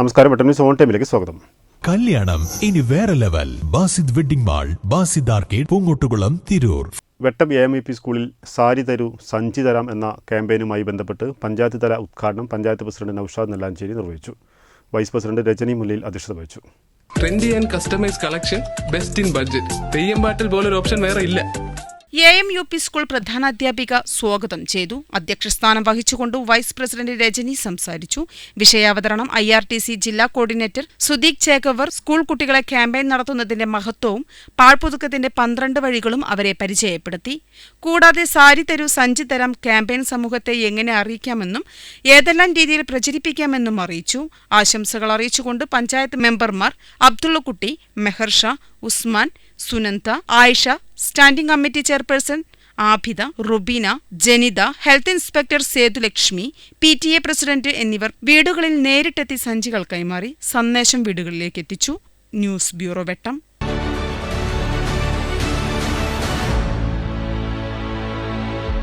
നമസ്കാരം വെട്ടം news on ടൈമിലേക്ക് സ്വാഗതം. കല്യാണം ഇനി വേറെ level. Basid wedding mall Basid arcade Poongottukulam Tirur. Vettom A M E P സ്കൂളിൽ സാരി തരൂ സഞ്ചി തരാം എന്ന ക്യാമ്പയിനുമായി ബന്ധപ്പെട്ട് പഞ്ചായത്ത് തല ഉദ്ഘാടനം പഞ്ചായത്ത് പ്രസിഡന്റ് നൌഷാദ് നെല്ലാഞ്ചേരി നിർവഹിച്ചു. വൈസ് പ്രസിഡന്റ് രജനി മുല്ലയിൽ അധ്യക്ഷത വഹിച്ചു. Trendy and customise collection best in budget Theyyam പാട്ടിൽ പോലൊരു ഓപ്ഷൻ വേറെ ഇല്ല. A M U P school പ്രധാനാധ്യാപിക സ്വാഗതം ചെയ്തു. അധ്യക്ഷസ്ഥാനം വഹിച്ചുകൊണ്ട് വൈസ് പ്രസിഡന്റ് രജനി സംസാരിച്ചു. വിഷയാവതരണം ഐ ആർ ടി സി ജില്ലാ കോർഡിനേറ്റർ സുദീക് ചേകവർ സ്കൂൾ കുട്ടികളെ ക്യാമ്പയിൻ നടത്തുന്നതിന്റെ മഹത്വവും പാഴ്പുതുക്കത്തിന്റെ പന്ത്രണ്ട് വഴികളും അവരെ പരിചയപ്പെടുത്തി. കൂടാതെ സാരി തരൂ സഞ്ചി തരം ക്യാമ്പയിൻ സമൂഹത്തെ എങ്ങനെ അറിയിക്കാമെന്നും ഏതെല്ലാം രീതിയിൽ പ്രചരിപ്പിക്കാമെന്നും അറിയിച്ചു. ആശംസകൾ അറിയിച്ചുകൊണ്ട് പഞ്ചായത്ത് മെമ്പർമാർ Abdullakutty Meharsha Usman Sunantha Ayisha standing committee chairperson Abhitha Rubeena Janitha health inspector Sethulakshmi P T A president എന്നിവർ വീടുകളിൽ നേരിട്ടെത്തി സഞ്ചികൾ കൈമാറി സന്ദേശം വീടുകളിലേക്ക് എത്തിച്ചു. News bureau Vettom.